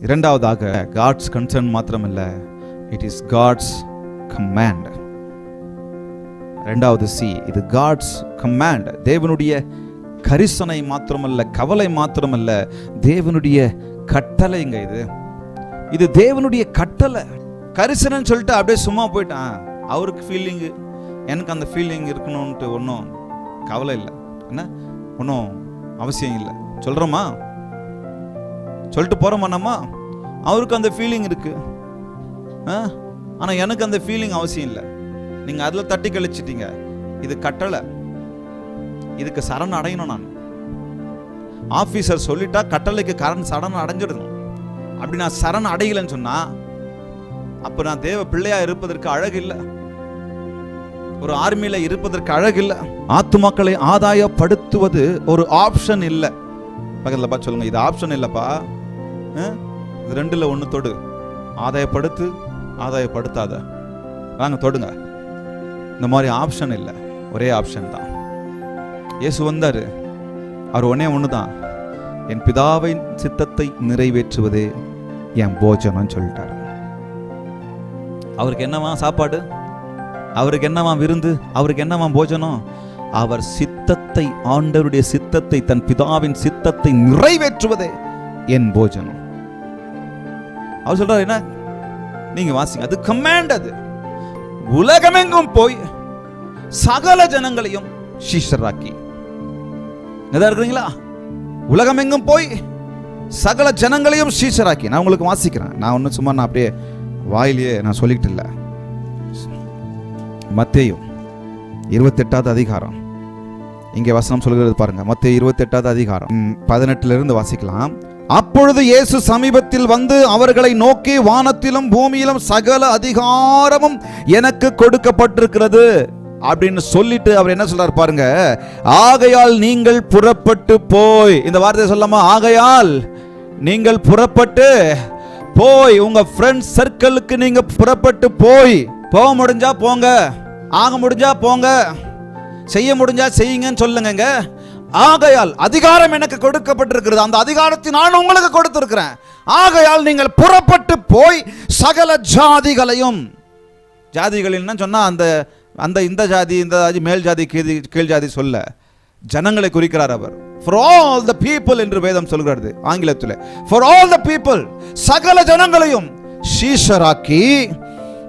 இரண்டாவதாக God's concern மாத்திரமல்ல it is God's command ரெண்டாவது சி இது காட்ஸ் கமாண்ட் தேவனுடைய கரிசனை மாத்திரமல்ல கவலை மாத்திரமல்ல தேவனுடைய கட்டளைங்க இது? இது தேவனுடைய கட்டளை. கரிசனைன்னு சொல்லிட்டு அப்படியே சும்மா போயிட்டான். அவருக்கு ஃபீலிங்கு எனக்கு அந்த ஃபீலிங் இருக்கணும்ன்ட்டு ஒன்றும் கவலை இல்லை. என்ன? ஒன்றும் அவசியம் இல்லை. சொல்கிறோமா சொல்லிட்டு போகிறோமா நம்ம? அவருக்கு அந்த ஃபீலிங் இருக்குது ஆ? ஆனால் எனக்கு அந்த ஃபீலிங் அவசியம் இல்லை. நீங்கள் அதில் தட்டி கழிச்சிட்டீங்க. இது கட்டளை இதுக்கு சரண் அடையணும் நான். ஆஃபீஸர் சொல்லிட்டா கட்டளைக்கு கரண் சரண் அடைஞ்சிடணும். அப்படி நான் சரண் அடையலைன்னு சொன்னால் அப்போ நான் தேவ பிள்ளையாக இருப்பதற்கு அழகு இல்லை. ஒரு ஆர்மியில் இருப்பதற்கு அழகு இல்லை. ஆத்துமாக்களை ஆதாயப்படுத்துவது ஒரு ஆப்ஷன் இல்லை. பக்கத்தில் பா சொல்லுங்கள் இது ஆப்ஷன் இல்லைப்பா. இது ரெண்டில் ஒன்று தொடு. ஆதாயப்படுத்து ஆதாயப்படுத்தாத. வாங்க தொடுங்க. இந்த மாதிரி ஆப்ஷன் இல்லை. ஒரே ஆப்ஷன் தான். இயேசு வந்தார். அவர் ஒன்னே ஒன்று தான் என் பிதாவின் சித்தத்தை நிறைவேற்றுவதே என் போஜனம் சொல்லிட்டாரு. அவருக்கு என்னவா சாப்பாடு? அவருக்கு என்னவா விருந்து? அவருக்கு என்னவா போஜனம்? அவர் சித்தத்தை ஆண்டவருடைய சித்தத்தை தன் பிதாவின் சித்தத்தை நிறைவேற்றுவதே என் போஜனம். அவர் சொல்றாரு என்ன? நீங்க வாசிங்க. அது கமாண்ட் அது. உலகமெங்கும் போய் சகல ஜனங்களையும் சீஷராக்கி. எதா இருக்கிறீங்களா? உலகமெங்கும் போய் சகல ஜனங்களையும் சீஷராக்கி. நான் உங்களுக்கு வாசிக்கிறேன். நான் ஒன்றும் சும்மா நான் அப்படியே வாயிலேயே நான் சொல்லிக்கிட்டு இல்லை. மத்தேயும் இருபத்தெட்டாவது அதிகாரம். இங்கே வசனம் சொல்கிறது பாருங்க. மத்திய இருபத்தெட்டாவது அதிகாரம். பதினெட்டுல இருந்து வாசிக்கலாம். அப்பொழுது இயேசு சமீபத்தில் வந்து அவர்களை நோக்கி வானத்திலும் பூமியிலும் சகல அதிகாரமும் எனக்கு கொடுக்கப்பட்டிருக்கிறது. அப்படின்னு சொல்லிட்டு அவர் என்ன சொல்றார் பாருங்க ஆகையால் நீங்கள் புறப்பட்டு போய் இந்த வார்த்தையை சொல்லாமா ஆகையால் நீங்கள் புறப்பட்டு போய் உங்க ஃப்ரெண்ட்ஸ் சர்க்கிளுக்கு நீங்க புறப்பட்டு போய் போக முடிஞ்சா போங்க ஆக முடிஞ்சா போங்க செய்ய முடிஞ்சா செய்யுங்கன்னு சொல்லுங்கங்க. ஆகையால் அதிகாரம் எனக்கு கொடுக்கப்பட்டிருக்கிறது. அந்த அதிகாரத்தை நான் உங்களுக்கு கொடுத்திருக்கிறேன். ஆகையால் நீங்கள் புறப்பட்டு போய் சகல ஜாதிகளையும் ஜாதிகளின்னு என்ன அந்த அந்த இந்த ஜாதி இந்த ஜாதி மேல் ஜாதி கீழ் கீழ் ஜாதி சொல்ல ஜனங்களை குறிக்கிறார் அவர். ஃபார் ஆல் த பீப்புள் என்று வேதம் சொல்கிறது ஆங்கிலத்தில். ஃபார் ஆல் த பீப்புள் சகல ஜனங்களையும் சீஷராக்கி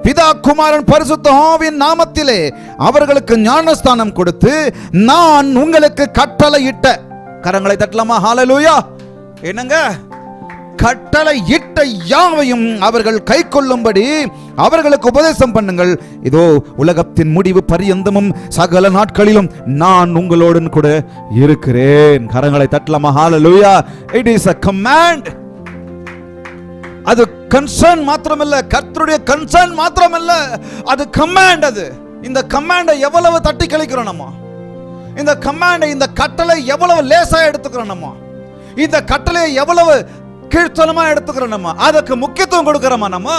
பிதா குமாரன் பரிசுத்தாவின் நாமத்திலே அவர்களுக்கு ஞானஸ்தானம் கொடுத்து நான் உங்களுக்கு கட்டளையிட்ட கரங்களை தட்டலாமா? ஹாலலூயா என்னங்க? கட்டளை இட்ட யாவையும் அவர்கள் கை கொள்ளும்படி அவர்களுக்கு உபதேசம் பண்ணுங்கள். இதோ உலகத்தின் முடிவு பரியந்தமும் சகல நாட்களிலும் நான் உங்களோடு கூட இருக்கிறேன். கரங்களை தட்டலாமா? ஹாலலூயா இட் இஸ் அ கமாண்ட் அது கன்சர்ன் மாத்திரமல்ல கர்த்தருடைய கன்சர்ன் மாத்திரமல்ல. அது கமாண்ட் அது. இந்த கமாண்டை எவ்வளவு தட்டி கழிக்கிறோம் நம்ம? இந்த கமாண்டை இந்த கட்டளை எவ்வளவு லேசா எடுத்துக்கிறோம் நம்ம? இந்த கட்டளையை எவ்வளவு கீழ்த்தனமா எடுத்துக்கிறோம் நம்ம. அதுக்கு முக்கியத்துவம் கொடுக்கிறோமா நம்ம?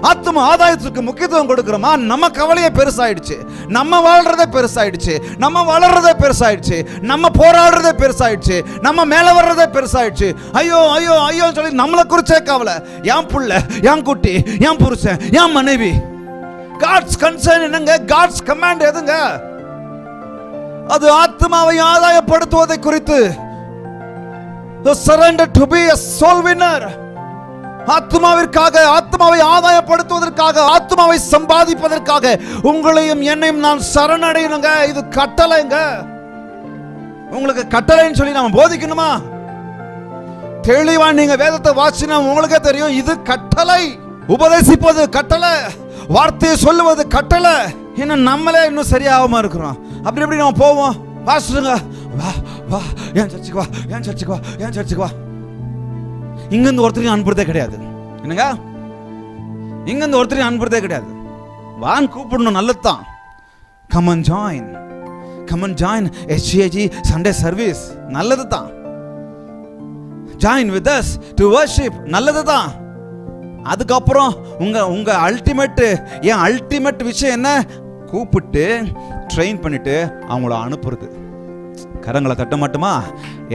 ஆத்ம ஆதாயத்துக்கு முக்கியத்துவம் கொடுக்கிறோமா? நம்ம கவலையே பெருசாயிடுச்சு. நம்ம வாழ்றதே பெருசாயிடுச்சு. நம்ம வளர்றதே பெருசாயிடுச்சு. நம்ம போராடுறதே பெருசாயிடுச்சு. நம்ம மேல வர்றதே பெருசாயிடுச்சு. ஐயோ ஐயோ ஐயோ சொல்லி நம்மளை குறிச்சே கவலை. என் புள்ள என் குட்டி என் புருஷன் என் மனைவி. காட்ஸ் கன்சர்ன் என்னங்க? காட்ஸ் கமாண்ட் எதுங்க? அது ஆத்மாவை ஆதாயப்படுத்துவதை குறித்து. Surrender to be a soul winner. ஆத்மாவிற்காக ஆத்மாவை ஆதாயப்படுத்துவதற்காக ஆத்மாவை சம்பாதிப்பதற்காக உங்களையும் என்னையும் நான் சரணடையணுங்க. இது கட்டளைங்க. உங்களுக்கு கட்டளைன்னு சொல்லி நாம போதிக்கணுமா? தெளிவா நீங்க வேதத்தை வாசினா உங்களுக்கே தெரியும் இது கட்டளை. உபதேசிப்பது கட்டளை. வார்த்தையை சொல்லுவது கட்டளை. இன்னும் நம்மளே இன்னும் சரியாகாம இருக்கிறோம். அப்படி எப்படி நம்ம போவோம்? பாஸ்டருங்க வா ஏன் சர்ச்சுக்கு வா ஏன் சர்ச்சுக்கு வா ஏன் சர்ச்சுக்கு வா. இங்கிருந்து ஒருத்தரையும் அனுப்புறதே கிடையாது. என்னங்க? இங்கிருந்து ஒருத்தரையும் அனுப்புறதே கிடையாது. வான் கூப்பிடணும் நல்லதுதான். Come on join come on join S G A G Sunday service நல்லது தான் join with us to worship நல்லது தான் அதுக்கப்புறம் உங்க உங்க அல்டிமேட்டு என் அல்டிமேட் விஷயம் என்ன? கூப்பிட்டு ட்ரெயின் பண்ணிட்டு அவங்கள அனுப்புறது. கரங்களை தட்ட மாட்டுமா?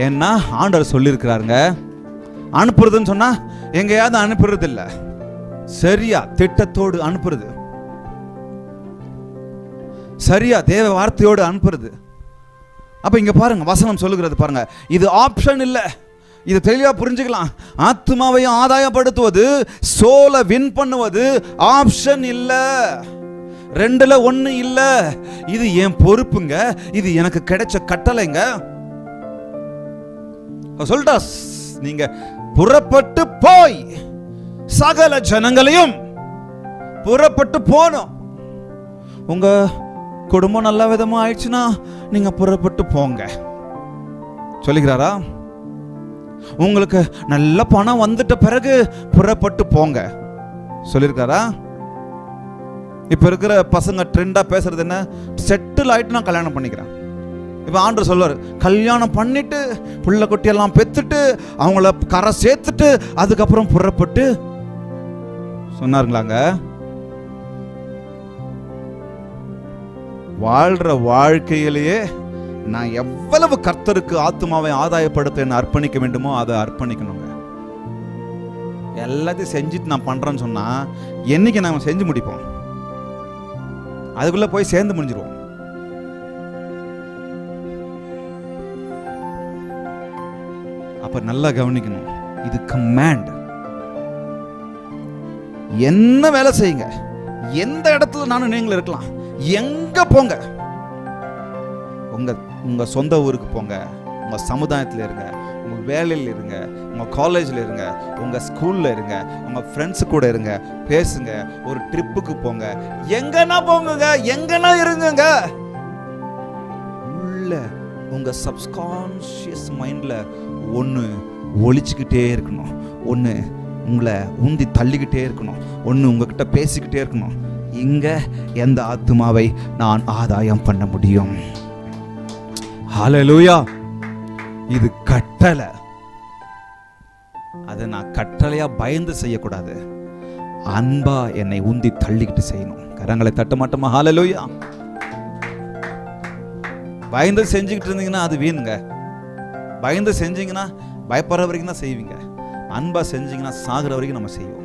ஏன்னா ஆண்டவர் சொல்லியிருக்கிறாருங்க. அனுப்புறதுன்னு சொன்னால் எங்கேயாவது அனுப்புறது இல்லை சரியா திட்டத்தோடு அனுப்புறது. சரியா தேவ வார்த்தையோடு அனுப்புறது. அப்போ இங்கே பாருங்க வசனம் சொல்லுகிறது பாருங்க. இது ஆப்ஷன் இல்லை. இது தெளிவாக புரிஞ்சுக்கலாம். ஆத்மாவையும் ஆதாயப்படுத்துவது சோலை வின் பண்ணுவது ஆப்ஷன் இல்லை. ரெண்டுல ஒண்ணு இல்ல. இது என் பொறுப்புங்க. இது எனக்கு கிடைச்ச கட்டளைங்க. சொல்லிட்டா நீங்க புறப்பட்டு போய் சகல ஜனங்களையும் புறப்பட்டு போனோம் உங்க குடும்பம் நல்ல விதமா ஆயிடுச்சுன்னா நீங்க புறப்பட்டு போங்க. சொல்லிக்கிறாரா? உங்களுக்கு நல்ல பணம் வந்துட்ட பிறகு புறப்பட்டு போங்க. சொல்லியிருக்காரா இப்போ இருக்கிற பசங்க ட்ரெண்டா பேசுறது என்ன? செட்டில் ஆயிட்டு நான் கல்யாணம் பண்ணிக்கிறேன். இப்போ ஆண்டு சொல்வார் கல்யாணம் பண்ணிட்டு பிள்ளை குட்டியெல்லாம் பெத்துட்டு அவங்கள கரை சேர்த்துட்டு அதுக்கப்புறம் புறப்பட்டு. சொன்னாருங்களாங்க? வாழ்ற வாழ்க்கையிலேயே நான் எவ்வளவு கர்த்தருக்கு ஆத்மாவை ஆதாயப்படுத்த என்ன அர்ப்பணிக்க வேண்டுமோ அதை அர்ப்பணிக்கணுங்க. எல்லாத்தையும் செஞ்சுட்டு நான் பண்ணுறேன்னு சொன்னா என்னைக்கு நாம செஞ்சு முடிப்போம்? அதுக்குள்ள போய் சேர்ந்து முடிஞ்சிருவோம். அப்ப நல்லா கவனிக்கணும். இது கமாண்ட் என்ன வேலை செய்யுங்க? எந்த இடத்துல நானும் நீங்களும் இருக்கலாம். எங்க போங்க? உங்க உங்க சொந்த ஊருக்கு போங்க. உங்க சமுதாயத்தில் இருங்க. உங்கள் வேலையில் இருங்க உங்கள் காலேஜில் இருங்க உங்கள் ஸ்கூலில் இருங்க உங்கள் ஃப்ரெண்ட்ஸ் கூட இருங்க பேசுங்க ஒரு ட்ரிப்புக்கு போங்க. எங்கன்னா போங்க எங்கன்னா இருங்குங்க. உள்ள உங்கள் சப்கான்ஷியஸ் மைண்டில் ஒன்று ஒழிச்சிக்கிட்டே இருக்கணும். ஒன்று உங்களை உந்தி தள்ளிக்கிட்டே இருக்கணும். ஒன்று உங்ககிட்ட பேசிக்கிட்டே இருக்கணும். இங்கே எந்த ஆத்மாவை நான் ஆதாயம் பண்ண முடியும்? ஹalleluya இது கட்டளை. அதை நான் கட்டளையா பயந்து செய்யக்கூடாது. அன்பா என்னை உந்தி தள்ளிக்கிட்டு செய்யணும். கரங்களை தட்ட மாட்டோமா? ஹalleluya பயந்து செஞ்சுக்கிட்டு இருந்தீங்கன்னா அது வீணுங்க. பயந்து செஞ்சீங்கன்னா பயப்படுற வரைக்கும் தான் செய்வீங்க. அன்பா செஞ்சீங்கன்னா சாகுற வரைக்கும் நம்ம செய்வோம்.